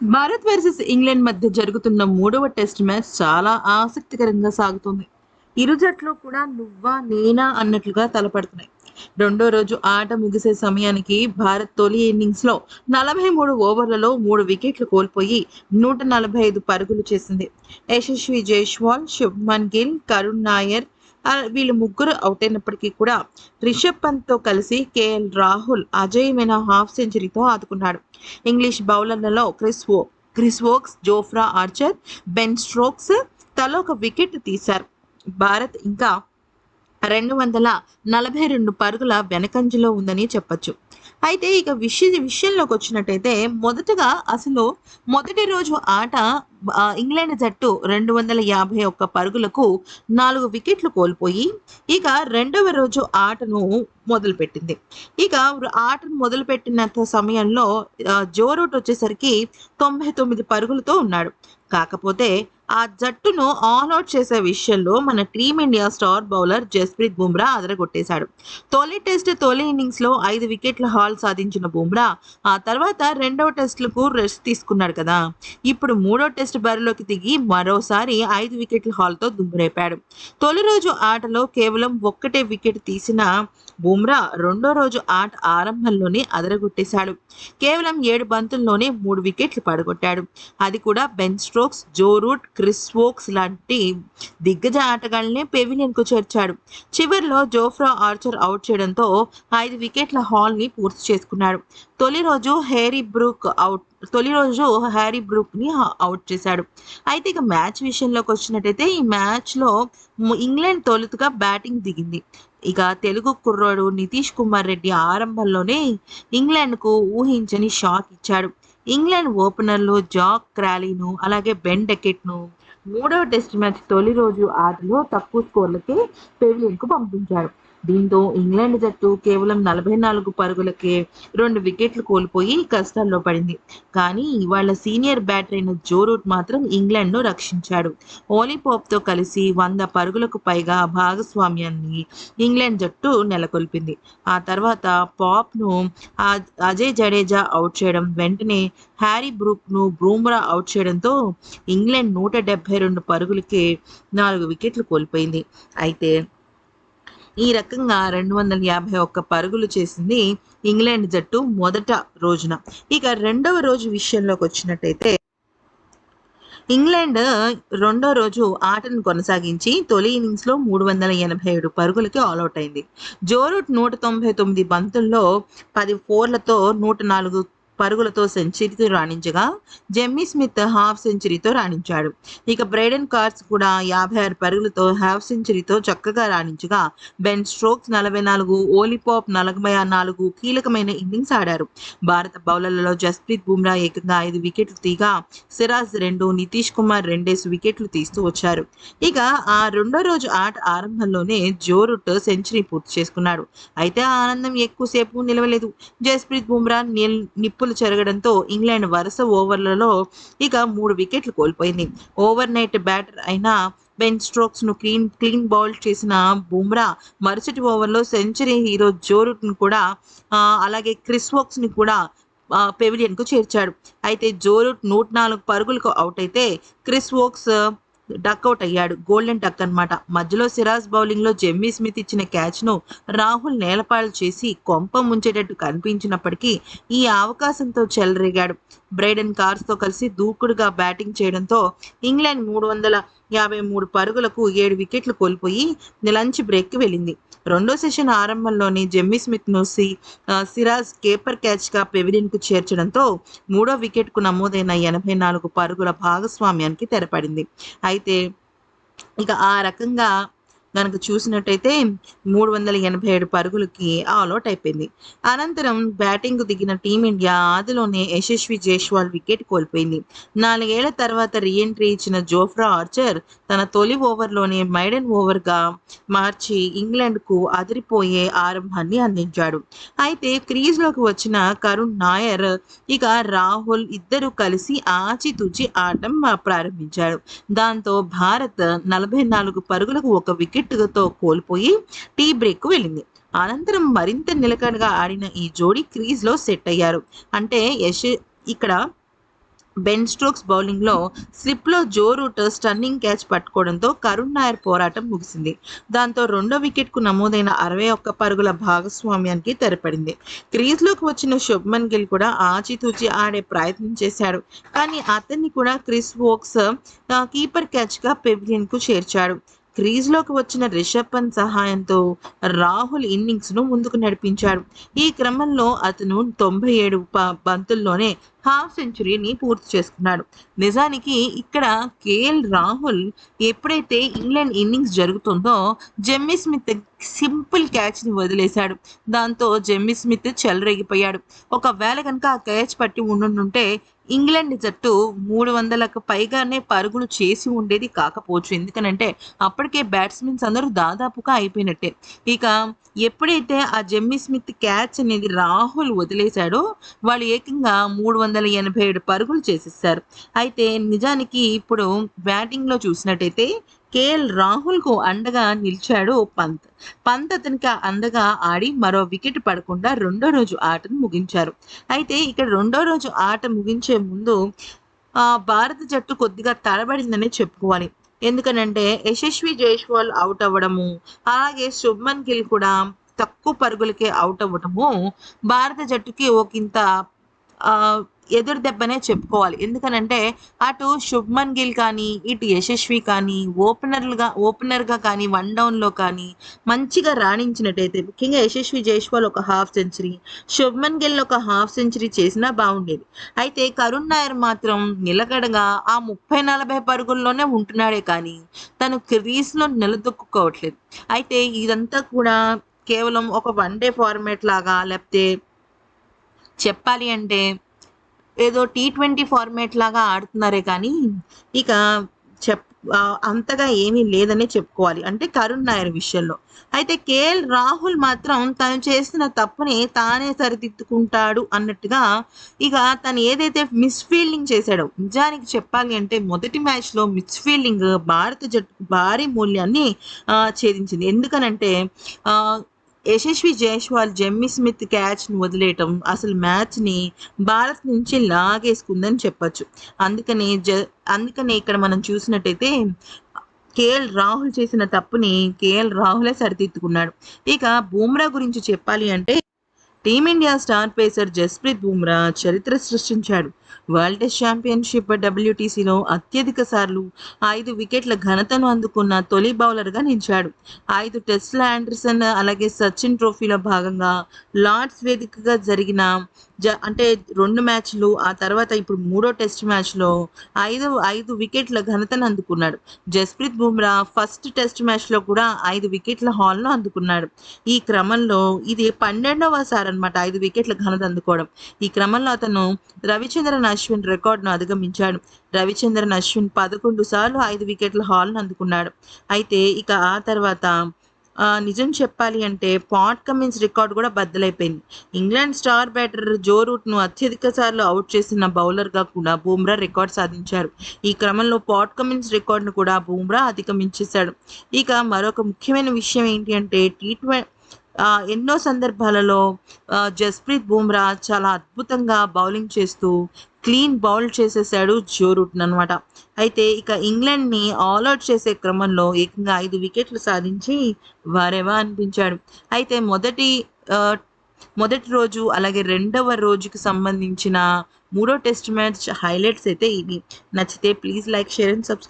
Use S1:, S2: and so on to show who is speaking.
S1: Bharat versus England మధ్య జరుగుతున్న మూడవ టెస్ట్ మ్యాచ్ చాలా ఆసక్తికరంగా సాగుతుంది. ఇరు జట్లు కూడా నువ్వా నేనా అన్నట్లుగా తలపడుతున్నాయి. రెండో రోజు ఆట ముగిసే సమయానికి భారత్ తొలి ఇన్నింగ్స్లో నలభై మూడు ఓవర్లలో మూడు వికెట్లు కోల్పోయి నూట నలభై ఐదు పరుగులు చేసింది. యశస్వి జైస్వాల్ శుభ్మన్ గిల్ కరుణ్ నాయర్ వీళ్ళు ముగ్గురు అవుట్ అయినప్పటికీ కూడా రిషబ్ పంత్తో కలిసి కేఎల్ రాహుల్ అజయమైన హాఫ్ సెంచరీతో ఆదుకున్నాడు. ఇంగ్లీష్ బౌలర్లలో క్రిస్ వో Chris Woakes Jofra Archer Ben Stokes తలో ఒక వికెట్ తీశారు. భారత్ ఇంకా రెండు వందల నలభై రెండు పరుగుల వెనకంజలో ఉందని చెప్పొచ్చు. అయితే ఇక విషయ విషయంలోకి వచ్చినట్టయితే మొదటగా అసలు మొదటి రోజు ఆట ఇంగ్లాండ్ జట్టు రెండు వందల యాభై ఒక్క పరుగులకు నాలుగు వికెట్లు కోల్పోయి ఇక రెండవ రోజు ఆటను మొదలుపెట్టింది. ఇక ఆటను మొదలుపెట్టినంత సమయంలో జోరోట్ జో వచ్చేసరికి తొంభై తొమ్మిది పరుగులతో ఉన్నాడు. కాకపోతే ఆ జట్టును ఆల్ అవుట్ చేసే విషయంలో మన Team India star bowler Jasprit Bumrah అదరగొట్టేశాడు. తొలి టెస్ట్ తొలి ఇన్నింగ్స్లో ఐదు వికెట్ల హాల్ సాధించిన బుమ్రా ఆ తర్వాత రెండవ టెస్ట్లకు రెస్ట్ తీసుకున్నాడు కదా. ఇప్పుడు మూడో టెస్ట్ బరిలోకి దిగి మరోసారి ఐదు వికెట్ల హాల్తో దుమ్మురేపాడు. తొలి రోజు ఆటలో కేవలం ఒక్కటే వికెట్ తీసిన బుమ్రా రెండో రోజు ఆట ఆరంభంలోనే అదరగొట్టేశాడు. కేవలం ఏడు బంతుల్లోనే మూడు వికెట్లు పడగొట్టాడు. అది కూడా Ben Stokes Joe Root Chris Woakes లాంటి దిగ్గజ ఆటగాళ్ళనే పెవిలియన్కు చేర్చాడు. చివరిలో జోఫ్రా ఆర్చర్ అవుట్ చేయడంతో ఐదు వికెట్ల హాల్ని పూర్తి చేసుకున్నాడు. తొలి రోజు హ్యారీ బ్రూక్ అవుట్ తొలి రోజు హ్యారీ బ్రూక్ని అవుట్ చేశాడు. అయితే ఇక మ్యాచ్ విషయంలోకి వచ్చినట్టయితే ఈ మ్యాచ్లో ఇంగ్లాండ్ తొలుతగా బ్యాటింగ్ దిగింది. ఇక తెలుగు కుర్రోడు నితీష్ కుమార్ రెడ్డి ఆరంభంలోనే ఇంగ్లాండ్కు ఊహించని షాక్ ఇచ్చాడు. ఇంగ్లాండ్ ఓపెనర్లు జాక్ క్రాలీను అలాగే బెన్ డెకెట్ను మూడవ టెస్ట్ మ్యాచ్ తొలి రోజు ఆటలో తక్కువ స్కోర్లకే పెవిలియన్కు పంపించారు. దీంతో ఇంగ్లాండ్ జట్టు కేవలం నలభై నాలుగు పరుగులకే రెండు వికెట్లు కోల్పోయి కష్టాల్లో పడింది. కానీ ఇవాళ సీనియర్ బ్యాటర్ అయిన జో రూట్ మాత్రం ఇంగ్లాండ్ను రక్షించాడు. ఓలీ కలిసి వంద పరుగులకు పైగా భాగస్వామ్యాన్ని ఇంగ్లాండ్ జట్టు నెలకొల్పింది. ఆ తర్వాత పాప్ను అజయ్ జడేజా అవుట్ చేయడం వెంటనే హ్యారీ బ్రూక్ను బ్రూమ్రా అవుట్ చేయడంతో ఇంగ్లాండ్ నూట డెబ్బై రెండు పరుగులకే నాలుగు వికెట్లు కోల్పోయింది. అయితే ఈ రకంగా రెండు వందల యాభై ఒక్క పరుగులు చేసింది ఇంగ్లాండ్ జట్టు మొదట రోజున. ఇక రెండవ రోజు విషయంలోకి వచ్చినట్టయితే ఇంగ్లాండ్ రెండో రోజు ఆటను కొనసాగించి తొలి ఇన్నింగ్స్లో మూడు వందల ఎనభై ఏడు పరుగులకి ఆల్అౌట్ అయింది. జోరూట్ నూట తొంభై తొమ్మిది బంతుల్లో పది ఫోర్లతో నూట నాలుగు పరుగులతో సెంచరీతో రాణించగా జెమ్మీ స్మిత్ హాఫ్ సెంచరీతో రాణించాడు. ఇక బ్రైడెన్ కార్స్ కూడా యాభై ఆరు పరుగులతో హాఫ్ సెంచరీతో చక్కగా రాణించగా బెన్ స్ట్రోక్స్ నలభై నాలుగు ఓలీపాప్ నలభై నాలుగు కీలకమైన ఇన్నింగ్స్ ఆడారు. భారత బౌలర్లలో జస్ప్రీత్ బుమ్రా ఏకంగా ఐదు వికెట్లు తీగా సిరాజ్ రెండు నితీష్ కుమార్ రెండేసి వికెట్లు తీస్తూ వచ్చారు. ఇక ఆ రెండో రోజు ఆట ఆరంభంలోనే జోరుట్ సెంచరీ పూర్తి చేసుకున్నాడు. అయితే ఆ ఆనందం ఎక్కువసేపు నిలవలేదు. జస్ప్రీత్ బుమ్రా నిల్ మార్పులు జరగడంతో ఇంగ్లాండ్ వరుస ఓవర్లలో ఇక మూడు వికెట్లు కోల్పోయింది. ఓవర్ నైట్ బ్యాటర్ అయిన బెన్ స్ట్రోక్స్ను క్లీన్ క్లీన్ బౌల్ చేసిన బుమ్రా మరుసటి ఓవర్లో సెంచరీ హీరో జోరుట్ను కూడా అలాగే క్రిస్ వోక్స్ని కూడా పెవిలియన్కు చేర్చాడు. అయితే జోరుట్ నూట నాలుగు పరుగులకు అవుట్ అయితే క్రిస్ వోక్స్ డక్అవుట్ అయ్యాడు. గోల్డెన్ డక్ అన్నమాట. మధ్యలో సిరాజ్ బౌలింగ్లో జెమ్మీ స్మిత్ ఇచ్చిన క్యాచ్ను రాహుల్ నేలపాలు చేసి కొంప ముంచేటట్టు కనిపించినప్పటికీ ఈ అవకాశంతో చెలరేగాడు. బ్రైడెన్ కార్స్తో కలిసి దూకుడుగా బ్యాటింగ్ చేయడంతో ఇంగ్లాండ్ మూడు వందల యాభై మూడు పరుగులకు ఏడు వికెట్లు కోల్పోయి లంచ్ బ్రేక్ వెళ్ళింది. రెండో సెషన్ ఆరంభంలోనే జెమ్మీ స్మిత్ను సి సిరాజ్ కేపర్ క్యాచ్గా పెవిలియన్కు చేర్చడంతో మూడో వికెట్కు నమోదైన ఎనభై నాలుగు పరుగుల భాగస్వామ్యానికి తెరపడింది. అయితే ఇక ఆ రకంగా కనుక చూసినట్టయితే మూడు వందల ఎనభై ఏడు పరుగులకి ఆల్అౌట్ అయిపోయింది. అనంతరం బ్యాటింగ్ దిగిన టీమిండియా ఆదిలోనే యశస్వి జైస్వాల్ వికెట్ కోల్పోయింది. నాలుగేళ్ళ తర్వాత రీఎంట్రీ ఇచ్చిన జోఫ్రా ఆర్చర్ తన తొలి ఓవర్లోనే మైడెన్ ఓవర్గా మార్చి ఇంగ్లాండ్కు అదిరిపోయే ఆరంభాన్ని అందించాడు. అయితే క్రీజ్లోకి వచ్చిన కరుణ్ నాయర్ ఇక రాహుల్ ఇద్దరు కలిసి ఆచితూచి ఆటం ప్రారంభించాడు దాంతో భారత్ నలభై నాలుగు పరుగులకు ఒక వికెట్ వికెట్తో కోల్పోయి టీ బ్రేక్ వెళ్ళింది. అనంతరం మరింత నిలకడగా ఆడిన ఈ జోడీ క్రీజ్లో సెట్ అయ్యారు. అంటే యశ్ ఇక్కడ బెన్ స్ట్రోక్స్ బౌలింగ్లో స్లిప్లో జో రూట్ స్టన్నింగ్ క్యాచ్ పట్టుకోవడంతో కరుణ్ నాయర్ పోరాటం ముగిసింది. దాంతో రెండో వికెట్కు నమోదైన అరవై ఒక్క పరుగుల భాగస్వామ్యానికి తెరపడింది. క్రీజ్లోకి వచ్చిన శుభ్మన్ గిల్ కూడా ఆచితూచి ఆడే ప్రయత్నం చేశాడు. కానీ అతన్ని కూడా క్రిస్ వోక్స్ కీపర్ క్యాచ్గా పెవిలియన్కు చేర్చాడు. క్రీజ్లోకి వచ్చిన రిషబ్ పంత్ సహాయంతో రాహుల్ ఇన్నింగ్స్ను ముందుకు నడిపించాడు. ఈ క్రమంలో అతను తొంభై ఏడు బంతుల్లోనే హాఫ్ సెంచరీని పూర్తి చేసుకున్నాడు. నిజానికి ఇక్కడ కేఎల్ రాహుల్ ఎప్పుడైతే ఇంగ్లాండ్ ఇన్నింగ్స్ జరుగుతుందో జెమ్మీ స్మిత్ సింపుల్ క్యాచ్ని వదిలేశాడు. దాంతో జెమ్మీ స్మిత్ చెలరేగిపోయాడు. ఒకవేళ కనుక ఆ క్యాచ్ పట్టి ఉండుంటే ఇంగ్లాండ్ జట్టు మూడు వందలకు పైగానే పరుగులు చేసి ఉండేది కాకపోవచ్చు. ఎందుకనంటే అప్పటికే బ్యాట్స్మెన్స్ అందరూ దాదాపుగా అయిపోయినట్టే. ఇక ఎప్పుడైతే ఆ జెమ్మీ స్మిత్ క్యాచ్ అనేది రాహుల్ వదిలేశాడో వాళ్ళు ఏకంగా మూడు వందల ఎనభై ఏడు పరుగులు చేసేసారు. అయితే నిజానికి ఇప్పుడు బ్యాటింగ్లో చూసినట్టయితే కేఎల్ రాహుల్కు అండగా నిలిచాడు పంత్. పంత్ అతనికి అండగా ఆడి మరో వికెట్ పడకుండా రెండో రోజు ఆటను ముగించారు. అయితే ఇక్కడ రెండో రోజు ఆట ముగించే ముందు భారత జట్టు కొద్దిగా తడబడిందనే చెప్పుకోవాలి. ఎందుకనంటే యశస్వి జైస్వాల్ అవుట్ అవ్వడము అలాగే శుభ్మన్ గిల్ కూడా తక్కువ పరుగులకే అవుట్ అవ్వడము భారత జట్టుకి ఒకంత ఇంత ఎదురు దెబ్బనే చెప్పుకోవాలి. ఎందుకనంటే అటు శుభ్మన్ గిల్ కానీ ఇటు యశస్వి కానీ ఓపెనర్లుగా ఓపెనర్గా కానీ వన్ డౌన్లో కానీ మంచిగా రాణించినట్టయితే ముఖ్యంగా యశస్వి జైస్వాల్ ఒక హాఫ్ సెంచరీ శుభ్మన్ గిల్ ఒక హాఫ్ సెంచరీ చేసినా బాగుండేది. అయితే కరుణ్ నాయర్ మాత్రం నిలకడగా ఆ ముప్పై నలభై పరుగుల్లోనే ఉంటున్నాడే కానీ తను క్రీస్లో నిలదొక్కుకోవట్లేదు. అయితే ఇదంతా కూడా కేవలం ఒక వన్ డే ఫార్మాట్ లాగా లేకపోతే చెప్పాలి అంటే ఏదో టీ ట్వంటీ ఫార్మేట్ లాగా ఆడుతున్నారే కానీ ఇక చెప్ అంతగా ఏమీ లేదనే చెప్పుకోవాలి. అంటే కరుణ్ నాయర్ విషయంలో. అయితే కేఎల్ రాహుల్ మాత్రం తను చేసిన తప్పుని తానే సరిదిద్దుకుంటాడు అన్నట్టుగా ఇక తను ఏదైతే మిస్ఫీల్డింగ్ చేశాడో నిజానికి చెప్పాలి అంటే మొదటి మ్యాచ్లో మిస్ఫీల్డింగ్ భారత జట్టు భారీ మూల్యాన్ని ఛేదించింది. ఎందుకనంటే యశస్వి జైస్వాల్ జెమ్మీ స్మిత్ క్యాచ్ని వదిలేయటం అసలు మ్యాచ్ని భారత్ నుంచి లాగేసుకుందని చెప్పచ్చు. అందుకనే జ అందుకని ఇక్కడ మనం చూసినట్టయితే కేఎల్ రాహుల్ చేసిన తప్పుని కేఎల్ రాహులే సరిదిద్దుకున్నాడు. ఇక బూమ్రా గురించి చెప్పాలి అంటే Team India star pacer Jasprit Bumrah చరిత్ర సృష్టించాడు. వరల్డ్ టెస్ట్ ఛాంపియన్షిప్ డబ్ల్యూటీసీలో అత్యధిక సార్లు ఐదు వికెట్ల ఘనతను అందుకున్న తొలి బౌలర్గా నిలిచాడు. ఐదు టెస్ట్ల ఆండర్సన్ అలాగే సచిన్ ట్రోఫీలో భాగంగా లార్డ్స్ వేదికగా జరిగిన జ అంటే రెండు మ్యాచ్లు ఆ తర్వాత ఇప్పుడు మూడో టెస్ట్ మ్యాచ్లో ఐదు ఐదు వికెట్ల ఘనతను అందుకున్నాడు. జస్ప్రీత్ బుమ్రా ఫస్ట్ టెస్ట్ మ్యాచ్లో కూడా ఐదు వికెట్ల హాల్ను అందుకున్నాడు. ఈ క్రమంలో ఇది పన్నెండవ సారి అనమాట ఐదు వికెట్ల ఘనత అందుకోవడం. ఈ క్రమంలో అతను రవిచంద్రన్ అశ్విన్ రికార్డును అధిగమించాడు. రవిచంద్రన్ అశ్విన్ పదకొండు సార్లు ఐదు వికెట్ల హాల్ను అందుకున్నాడు. అయితే ఇక ఆ తర్వాత నిజం చెప్పాలి అంటే పాట్ కమిన్స్ రికార్డు కూడా బద్దలైపోయింది. ఇంగ్లాండ్ స్టార్ బ్యాటర్ జో రూట్ను అత్యధిక సార్లు అవుట్ చేసిన బౌలర్గా కూడా బూమ్రా రికార్డ్ సాధించారు. ఈ క్రమంలో పాట్ కమిన్స్ రికార్డును కూడా బూమ్రా అధిగమించేశాడు. ఇక మరొక ముఖ్యమైన విషయం ఏంటి అంటే టీ ట్వంటీ ఎన్నో సందర్భాలలో జస్ప్రీత్ బుమ్రా చాలా అద్భుతంగా బౌలింగ్ చేస్తూ క్లీన్ బౌల్ చేసేసాడు జో రూట్న్ అనమాట అయితే ఇక ఇంగ్లాండ్ని ఆల్అౌట్ చేసే క్రమంలో ఏకంగా ఐదు వికెట్లు సాధించి వారేవా అనిపించాడు. అయితే మొదటి మొదటి రోజు అలాగే రెండవ రోజుకి సంబంధించిన మూడో టెస్ట్ మ్యాచ్ హైలైట్స్ అయితే ఇవి. నచ్చితే please like share and subscribe.